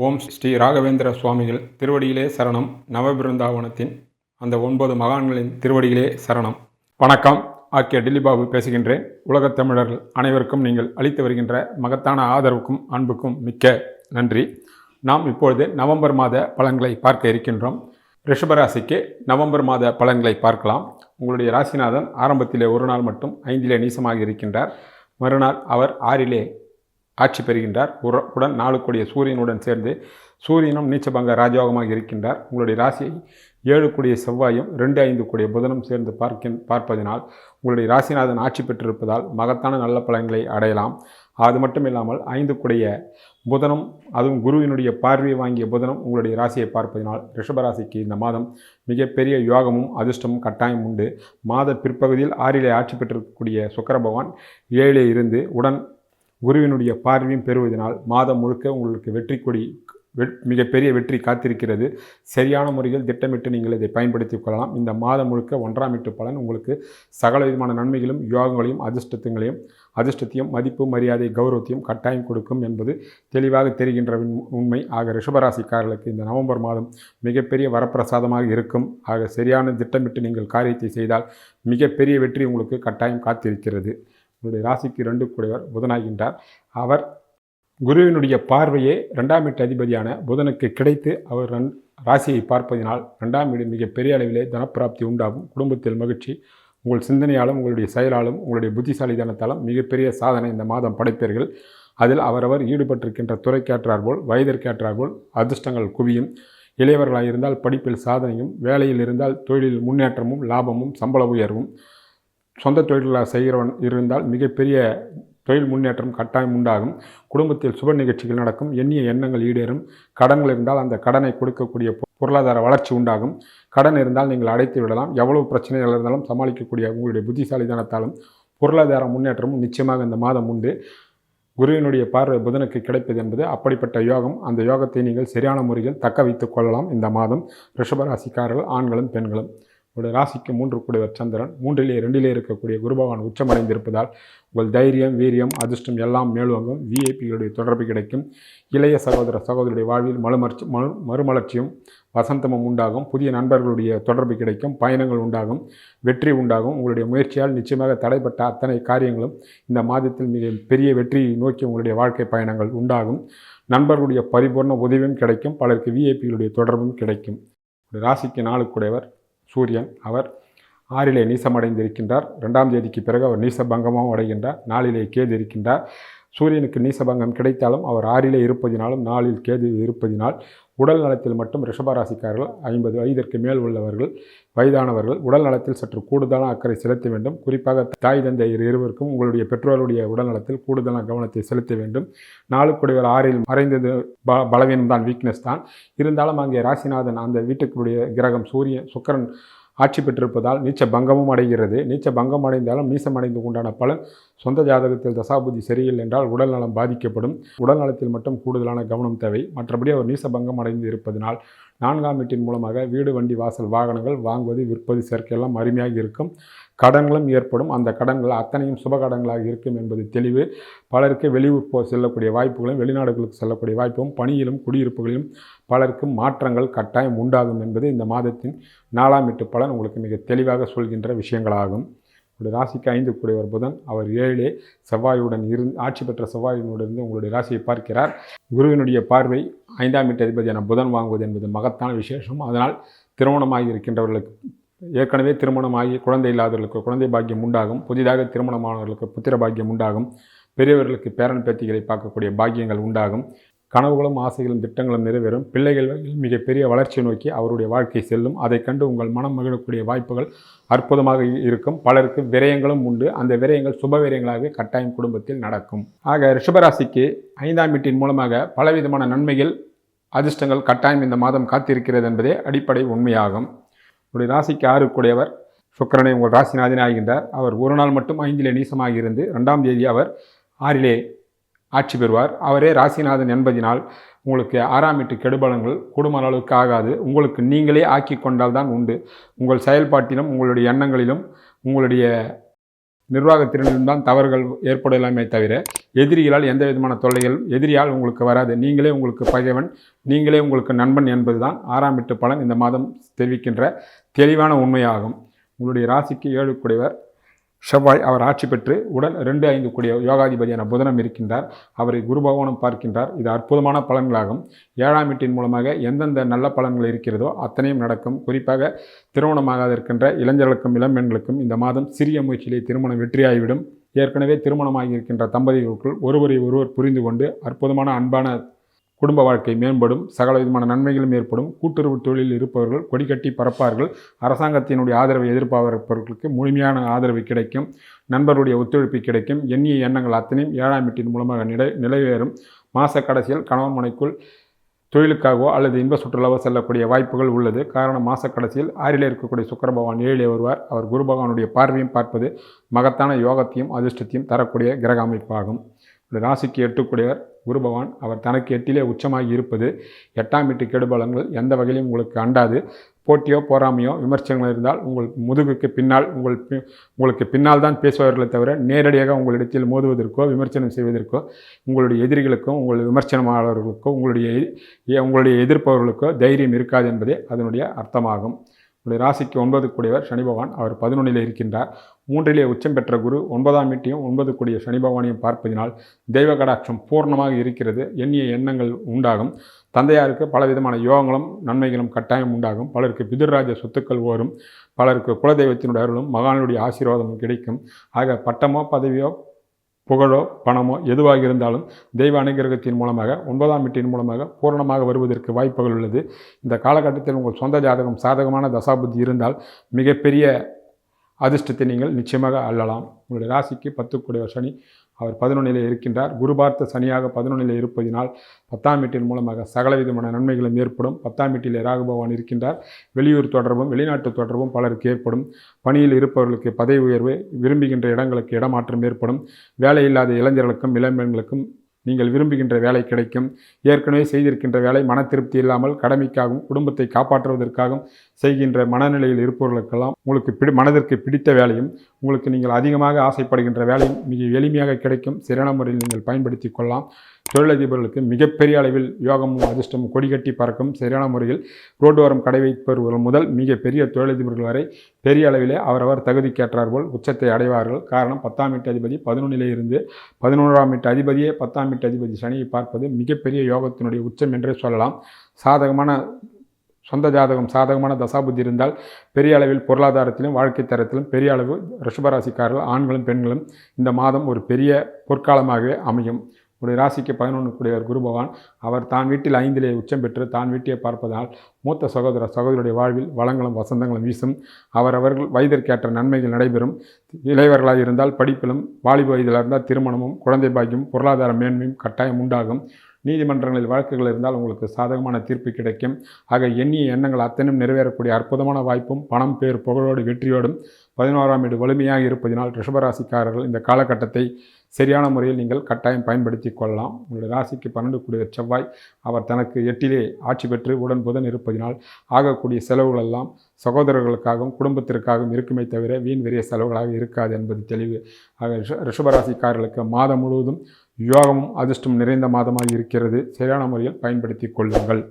ஓம் ஸ்ரீ ராகவேந்திர சுவாமிகள் திருவடியிலே சரணம். நவபிருந்தாவனத்தின் அந்த ஒன்பது மகான்களின் திருவடியிலே சரணம். வணக்கம். ஆக்கிய டில்லிபாபு பேசுகின்றேன். உலகத் தமிழர்கள் அனைவருக்கும் நீங்கள் அளித்து வருகின்ற மகத்தான ஆதரவுக்கும் அன்புக்கும் மிக்க நன்றி. நாம் இப்பொழுது நவம்பர் மாத பலன்களை பார்க்க இருக்கின்றோம். ரிஷபராசிக்கு நவம்பர் மாத பலன்களை பார்க்கலாம். உங்களுடைய ராசிநாதன் ஆரம்பத்திலே ஒரு நாள் மட்டும் ஐந்திலே நீசமாக இருக்கின்றார். மறுநாள் அவர் ஆறிலே ஆட்சி பெறுகின்றார். உடன் நாலு கோடிய சூரியனுடன் சேர்ந்து சூரியனும் நீச்சபங்க ராஜயோகமாக இருக்கின்றார். உங்களுடைய ராசியை ஏழு கூடிய செவ்வாயும் ரெண்டு ஐந்து கூடிய புதனும் சேர்ந்து பார்க்கின் பார்ப்பதினால் உங்களுடைய ராசிநாதன் ஆட்சி பெற்றிருப்பதால் மகத்தான நல்ல பலன்களை அடையலாம். அது மட்டும் இல்லாமல் ஐந்து கூடிய புதனும் அதுவும் குருவினுடைய பார்வையை வாங்கிய புதனும் உங்களுடைய ராசியை பார்ப்பதினால் ரிஷபராசிக்கு இந்த மாதம் மிகப்பெரிய யோகமும் அதிர்ஷ்டமும் கட்டாயம் உண்டு. மாத பிற்பகுதியில் ஆறிலே ஆட்சி பெற்றிருக்கக்கூடிய சுக்கரபகவான் ஏழிலே இருந்து உடன் குருவினுடைய பார்வையும் பெறுவதனால் மாதம் முழுக்க உங்களுக்கு வெற்றி கொடி மிகப்பெரிய வெற்றி காத்திருக்கிறது. சரியான முறையில் திட்டமிட்டு நீங்கள் இதை பயன்படுத்திக் கொள்ளலாம். இந்த மாதம் முழுக்க ஒன்றாம் எட்டு பலன் உங்களுக்கு சகல விதமான நன்மைகளும் யோகங்களையும் அதிர்ஷ்டத்துங்களையும் அதிர்ஷ்டத்தையும் மதிப்பு மரியாதை கௌரவத்தையும் கட்டாயம் கொடுக்கும் என்பது தெளிவாக தெரிகின்ற உண்மை. ஆக ரிஷபராசிக்காரர்களுக்கு இந்த நவம்பர் மாதம் மிகப்பெரிய வரப்பிரசாதமாக இருக்கும். ஆக சரியான திட்டமிட்டு நீங்கள் காரியத்தை செய்தால் மிகப்பெரிய வெற்றி உங்களுக்கு கட்டாயம் காத்திருக்கிறது. உங்களுடைய ராசிக்கு ரெண்டு கூடியவர் புதனாகின்றார். அவர் குருவினுடைய பார்வையே ரெண்டாம் வீட்டு அதிபதியான புதனுக்கு கிடைத்து அவர் ரன் ராசியை பார்ப்பதினால் ரெண்டாம் வீடு மிக பெரிய அளவிலே தனப்பிராப்தி உண்டாகும். குடும்பத்தில் மகிழ்ச்சி உங்கள் சிந்தனையாலும் உங்களுடைய செயலாலும் உங்களுடைய புத்திசாலித்தனத்தாலும் மிகப்பெரிய சாதனை இந்த மாதம் படைப்பீர்கள். அதில் அவரவர் ஈடுபட்டிருக்கின்ற துறைக்கேற்றார் போல் வயதிற்கேற்றார் போல் அதிர்ஷ்டங்கள் குவியும். இளையவர்களாக இருந்தால் படிப்பில் சாதனையும் வேலையில் இருந்தால் தொழிலில் முன்னேற்றமும் லாபமும் சம்பள உயர்வும். சொந்த தொழிலாக செய்கிறவன் இருந்தால் மிகப்பெரிய தொழில் முன்னேற்றம் கட்டாயம் உண்டாகும். குடும்பத்தில் சுப நிகழ்ச்சிகள் நடக்கும். எண்ணிய எண்ணங்கள் ஈடேறும். கடன்கள் இருந்தால் அந்த கடனை கொடுக்கக்கூடிய பொ- பொருளாதார வளர்ச்சி உண்டாகும். கடன் இருந்தால் நீங்கள் அடைத்து விடலாம். எவ்வளவு பிரச்சனைகள் இருந்தாலும் சமாளிக்கக்கூடிய உங்களுடைய புத்திசாலித்தனத்தாலும் பொருளாதார முன்னேற்றமும் நிச்சயமாக இந்த மாதம் உண்டு. குருவினுடைய பார்வை புதனுக்கு கிடைப்பது என்பது அப்படிப்பட்ட யோகம். அந்த யோகத்தை நீங்கள் சரியான முறையில் தக்க வைத்துக் கொள்ளலாம். இந்த மாதம் ரிஷபராசிக்காரர்கள் ஆண்களும் பெண்களும். உங்களுடைய ராசிக்கு மூன்று கூடியவர் சந்திரன் மூன்றிலே ரெண்டிலே இருக்கக்கூடிய குருபகவான் உச்சமடைந்திருப்பதால் உங்கள் தைரியம் வீரியம் அதிர்ஷ்டம் எல்லாம் மேலோங்கும். விஐபிகளுடைய தொடர்பு கிடைக்கும். இளைய சகோதர சகோதரியுடைய வாழ்வில் மறுமலர்ச்சி மறு மறுமலர்ச்சியும் வசந்தமும் உண்டாகும். புதிய நண்பர்களுடைய தொடர்பு கிடைக்கும். பயணங்கள் உண்டாகும். வெற்றி உண்டாகும். உங்களுடைய முயற்சியால் நிச்சயமாக தடைப்பட்ட அத்தனை காரியங்களும் இந்த மாதத்தில் மிக பெரிய வெற்றியை நோக்கி உங்களுடைய வாழ்க்கை பயணங்கள் உண்டாகும். நண்பர்களுடைய பரிபூர்ண உதவியும் கிடைக்கும். பலருக்கு விஐபிகளுடைய தொடர்பும் கிடைக்கும். ராசிக்கு நாளுக்குடையவர் சூரியன் அவர் ஆறிலே நீசமடைந்திருக்கின்றார். ரெண்டாம் தேதிக்கு பிறகு அவர் நீசபங்கமும் அடைகின்றார். நாளிலே கேது இருக்கின்றார். சூரியனுக்கு நீசபங்கம் கிடைத்தாலும் அவர் ஆறிலே இருப்பதினாலும் நாளில் கேது இருப்பதினால் உடல் நலத்தில் மட்டும் ரிஷபராசிக்காரர்கள் ஐம்பது வயதிற்கு மேல் உள்ளவர்கள் வயதானவர்கள் உடல் நலத்தில் சற்று கூடுதலான அக்கறை செலுத்த வேண்டும். குறிப்பாக தாய் தந்தை இருவருக்கும் உங்களுடைய பெற்றோருடைய உடல் நலத்தில் கூடுதலான கவனத்தை செலுத்த வேண்டும். நாலு நாளுக்குடையவர் ஆறில் மறைந்தது ப பலவீனம் தான் வீக்னஸ் தான். இருந்தாலும் அங்கே ராசிநாதன் அந்த வீட்டுக்குடைய கிரகம் சூரியன் சுக்கரன் ஆட்சி பெற்றிருப்பதால் நீச்ச பங்கமும் அடைகிறது. நீச்ச பங்கம் அடைந்தாலும் நீசம் அடைந்து உண்டான பலன் சொந்த ஜாதகத்தில் தசாபுதி சரியில்லை என்றால் உடல் நலம் பாதிக்கப்படும். உடல் நலத்தில் மட்டும் கூடுதலான கவனம் தேவை. மற்றபடி அவர் நீச பங்கம் அடைந்து இருப்பதனால் நான்காம் வீட்டின் மூலமாக வீடு வண்டி வாசல் வாகனங்கள் வாங்குவது விற்பது சேர்க்கையெல்லாம் அருமையாக இருக்கும். கடன்களும் ஏற்படும். அந்த கடன்கள் அத்தனையும் சுபகடங்களாக இருக்கும் என்பது தெளிவு. பலருக்கு வெளியூர் போ செல்லக்கூடிய வாய்ப்புகளும் வெளிநாடுகளுக்கு செல்லக்கூடிய வாய்ப்பும் பணியிலும் குடியிருப்புகளிலும் பலருக்கு மாற்றங்கள் கட்டாயம் உண்டாகும் என்பது இந்த மாதத்தின் நாலாம் எட்டு பலன் உங்களுக்கு மிக தெளிவாக சொல்கின்ற விஷயங்களாகும். உங்களுடைய ராசிக்கு ஐந்து கூடியவர் புதன். அவர் ஏழே செவ்வாயுடன் இருந்து ஆட்சி பெற்ற செவ்வாயினுடன் உங்களுடைய ராசியை பார்க்கிறார். குருவினுடைய பார்வை ஐந்தாம் வீட்டு அதிபதியான புதன் வாங்குவது என்பது மகத்தான விசேஷம். அதனால் திருமணமாகி இருக்கின்றவர்களுக்கு ஏற்கனவே திருமணமாகி குழந்தை இல்லாதவர்களுக்கு குழந்தை பாக்கியம் உண்டாகும் புதிதாக திருமணமானவர்களுக்கு புத்திர பாக்கியம் உண்டாகும் பெரியவர்களுக்கு பேரன் பேத்திகளை பார்க்கக்கூடிய பாக்கியங்கள் உண்டாகும். கனவுகளும் ஆசைகளும் திட்டங்களும் நிறைவேறும். பிள்ளைகள் மிகப்பெரிய வளர்ச்சி நோக்கி அவருடைய வாழ்க்கை செல்லும். அதை கண்டு உங்கள் மனம் மகிழக்கூடிய வாய்ப்புகள் அற்புதமாக இருக்கும். பலருக்கு விரயங்களும் உண்டு. அந்த விரயங்கள் சுப விரயங்களாக கட்டாயம் குடும்பத்தில் நடக்கும். ஆக ரிஷபராசிக்கு ஐந்தாம் வீட்டின் மூலமாக பலவிதமான நன்மைகள் அதிர்ஷ்டங்கள் கட்டாயம் இந்த மாதம் காத்திருக்கிறது என்பதே அடிப்படை உண்மையாகும். உங்களுடைய ராசிக்கு ஆறுக்குடையவர் சுக்கரனை உங்கள் ராசிநாதனே ஆகின்றார். அவர் ஒரு நாள் மட்டும் ஐந்திலே நீசமாக இருந்து ரெண்டாம் தேதி அவர் ஆறிலே ஆட்சி பெறுவார். அவரே ராசிநாதன் என்பதினால் உங்களுக்கு ஆறாம் வீட்டு கெடுபலங்கள் கூடுமான அளவுக்கு ஆகாது. உங்களுக்கு நீங்களே ஆக்கி கொண்டால் தான் உண்டு. உங்கள் செயல்பாட்டிலும் உங்களுடைய எண்ணங்களிலும் உங்களுடைய நிர்வாகத்தினரிடம் தான் தவறுகள் ஏற்படலாமே தவிர எதிரிகளால் எந்த விதமான தொல்லைகள் எதிரியால் உங்களுக்கு வராது. நீங்களே உங்களுக்கு பகைவன் நீங்களே உங்களுக்கு நண்பன் என்பதுதான் ஆறாம் எட்டு பலன் இந்த மாதம் தெரிவிக்கின்ற தெளிவான உண்மையாகும். உங்களுடைய ராசிக்கு ஏழுக்குடையவர் செவ்வாய் அவர் ஆட்சி பெற்று உடன் ரெண்டு ஐந்து கூடிய யோகாதிபதியான புதனம் இருக்கின்றார். அவரை குரு பகவானும் பார்க்கின்றார். இது அற்புதமான பலன்களாகும். ஏழாம் வீட்டின் மூலமாக எந்தெந்த நல்ல பலன்கள் இருக்கிறதோ அத்தனையும் நடக்கும். குறிப்பாக திருமணமாகாத இருக்கின்ற இளைஞர்களுக்கும் இளம்பெண்களுக்கும் இந்த மாதம் சிறிய முயற்சியிலே திருமணம் வெற்றியாகிவிடும். ஏற்கனவே திருமணமாகி இருக்கின்ற தம்பதிகளுக்குள் ஒருவரை ஒருவர் புரிந்து கொண்டு அற்புதமான அன்பான குடும்ப வாழ்க்கை மேம்படும் சகல விதமான நன்மைகளும் ஏற்படும். கூட்டுறவு தொழிலில் இருப்பவர்கள் கொடிக்கட்டி பறப்பார்கள். அரசாங்கத்தினுடைய ஆதரவை எதிர்பார்ப்பவர்களுக்கு முழுமையான ஆதரவு கிடைக்கும். நண்பருடைய ஒத்துழைப்பு கிடைக்கும். எண்ணிய எண்ணங்கள் அத்தனையும் ஏழாம் வீட்டின் மூலமாக நிலை நிலைவேறும். மாத கடைசியில் கணவன் மனைக்குள் தொழிலுக்காகவோ அல்லது இன்ப சுற்றுலாவோ செல்லக்கூடிய வாய்ப்புகள் உள்ளது. காரணம் மாத கடைசியில் ஆறில் இருக்கக்கூடிய சுக்கர பகவான் ஏழிலே வருவார். அவர் குரு பகவானுடைய பார்வையும் பார்ப்பது மகத்தான யோகத்தையும் அதிர்ஷ்டத்தையும் தரக்கூடிய கிரக அமைப்பாகும். இந்த ராசிக்கு எட்டுக்குடையவர் குரு பகவான் அவர் தனக்கு எட்டிலே உச்சமாகி இருப்பது எட்டாம் வீட்டு கெடுபலங்கள் எந்த வகையிலும் உங்களுக்கு அண்டாது. போட்டியோ போராமையோ விமர்சனங்கள் இருந்தால் உங்கள் முதுகுக்கு பின்னால் உங்கள் பி- உங்களுக்கு பின்னால் தான் பேசுவார்களே தவிர நேரடியாக உங்களிடத்தில் மோதுவதற்கோ விமர்சனம் செய்வதற்கோ உங்களுடைய எதிரிகளுக்கும் உங்கள் விமர்சனமாளர்களுக்கோ உங்களுடைய உங்களுடைய எதிர்ப்பவர்களுக்கோ தைரியம் இருக்காது என்பதே அதனுடைய அர்த்தமாகும். உங்களுடைய ராசிக்கு ஒன்பது கூடியவர் சனி பகவான். அவர் பதினொன்றிலே இருக்கின்றார். மூன்றிலே உச்சம் பெற்ற குரு ஒன்பதாம் வீட்டையும் ஒன்பது கூடிய சனி பகவானையும் பார்ப்பதினால் தெய்வ கடாட்சம் பூர்ணமாக இருக்கிறது. எண்ணிய எண்ணங்கள் உண்டாகும். தந்தையாருக்கு பலவிதமான யோகங்களும் நன்மைகளும் கட்டாயம் உண்டாகும். பலருக்கு பிதிர்ராஜ சொத்துக்கள் ஓரும். பலருக்கு குலதெய்வத்தினுடைய அருளும் மகானுடைய ஆசீர்வாதமும் கிடைக்கும். ஆக பட்டமோ பதவியோ புகழோ பணமோ எதுவாக இருந்தாலும் தெய்வ அனுகிரகத்தின் மூலமாக ஒன்பதாம் வீட்டின் மூலமாக பூரணமாக வருவதற்கு வாய்ப்புகள் உள்ளது. இந்த காலகட்டத்தில் உங்கள் சொந்த ஜாதகம் சாதகமான தசாபுத்தி இருந்தால் மிகப்பெரிய அதிர்ஷ்டத்தை நீங்கள் நிச்சயமாக அள்ளலாம். உங்களுடைய ராசிக்கு பத்துக்குடைய சனி அவர் பதினொன்றிலே இருக்கின்றார். குரு பார்த்த சனியாக பதினொன்றிலே இருப்பதினால் பத்தாம் வீட்டின் மூலமாக சகல விதமான நன்மைகளும் ஏற்படும். பத்தாம் வீட்டிலே ராகுபவான் இருக்கின்றார். வெளியூர் தொடர்பும் வெளிநாட்டு தொடர்பும் பலருக்கு ஏற்படும். பணியில் இருப்பவர்களுக்கு பதவி உயர்வு விரும்புகின்ற இடங்களுக்கு இடமாற்றம் ஏற்படும். வேலையில்லாத இளைஞர்களுக்கும் இளம்பெண்களுக்கும் நீங்கள் விரும்புகின்ற வேலை கிடைக்கும். ஏற்கனவே செய்திருக்கின்ற வேலை மன திருப்தி இல்லாமல் கடமைக்காகவும் குடும்பத்தை காப்பாற்றுவதற்காகவும் செய்கின்ற மனநிலையில் இருப்பவர்களுக்கெல்லாம் உங்களுக்கு பிடி மனதிற்கு பிடித்த வேலையும் உங்களுக்கு நீங்கள் அதிகமாக ஆசைப்படுகின்ற வேலையும் மிக எளிமையாக கிடைக்கும். சிறன முறையில் நீங்கள் பயன்படுத்தி கொள்ளலாம். தொழிலதிபர்களுக்கு மிகப்பெரிய அளவில் யோகமும் அதிர்ஷ்டமும் கொடிகட்டி பறக்கும் சரியான முறையில் ரோட்டோரம் கடை வைப்பவர்கள் முதல் மிகப்பெரிய தொழிலதிபர்கள் வரை பெரிய அளவிலே அவரவர் தகுதிக்கேற்றார்கள் உச்சத்தை அடைவார்கள். காரணம் பத்தாம் வீட்டு அதிபதி பதினொன்றிலே இருந்து பதினோராம் வீட்டு அதிபதியே பத்தாம் வீட்டு அதிபதி சனியை பார்ப்பது மிகப்பெரிய யோகத்தினுடைய உச்சம் என்றே சொல்லலாம். சாதகமான சொந்த ஜாதகம் சாதகமான தசாபுத்தி இருந்தால் பெரிய அளவில் பொருளாதாரத்திலும் வாழ்க்கை தரத்திலும் பெரிய அளவு ரிஷபராசிக்காரர்கள் ஆண்களும் பெண்களும் இந்த மாதம் ஒரு பெரிய பொற்காலமாகவே அமையும். உடைய ராசிக்கு பதினொன்று கூடியவர் குரு பகவான். அவர் தான் வீட்டில் ஐந்திலே உச்சம் பெற்று தான் வீட்டை பார்ப்பதால் மூத்த சகோதர சகோதரருடைய வாழ்வில் வளங்களும் வசந்தங்களும் வீசும். அவர் அவர்கள் வயதிற்கேற்ற நன்மைகள் நடைபெறும். இளையவர்களாக இருந்தால் படிப்பிலும் வாலிப வயதில் இருந்தால் திருமணமும் குழந்தை பாக்கியம் பொருளாதார மேன்மையும் கட்டாயம் உண்டாகும். நீதிமன்றங்களில் வழக்குகள் இருந்தால் உங்களுக்கு சாதகமான தீர்ப்பு கிடைக்கும். ஆக எண்ணிய எண்ணங்கள் அத்தனையும் நிறைவேறக்கூடிய அற்புதமான வாய்ப்பும் பணம் பேர் புகழோடு வெற்றியோடும் பதினோராம் வீடு வலிமையாக இருப்பதினால் ரிஷபராசிக்காரர்கள் இந்த காலகட்டத்தை சரியான முறையில் நீங்கள் கட்டாயம் பயன்படுத்தி கொள்ளலாம். உங்களுடைய ராசிக்கு பன்னெண்டு கூடிய செவ்வாய் அவர் தனக்கு எட்டிலே ஆட்சி பெற்று உடன் புதன் இருப்பதினால் ஆகக்கூடிய செலவுகள் எல்லாம் சகோதரர்களுக்காகவும் குடும்பத்திற்காகவும் இருக்குமே தவிர வீண் வெறிய செலவுகளாக இருக்காது என்பது தெளிவு. ஆக ரிஷபராசிக்காரர்களுக்கு மாதம் முழுவதும் யோகமும் அதிர்ஷ்டம் நிறைந்த மாதமாக இருக்கிறது. சரியான முறையில் பயன்படுத்தி கொள்ளுங்கள்.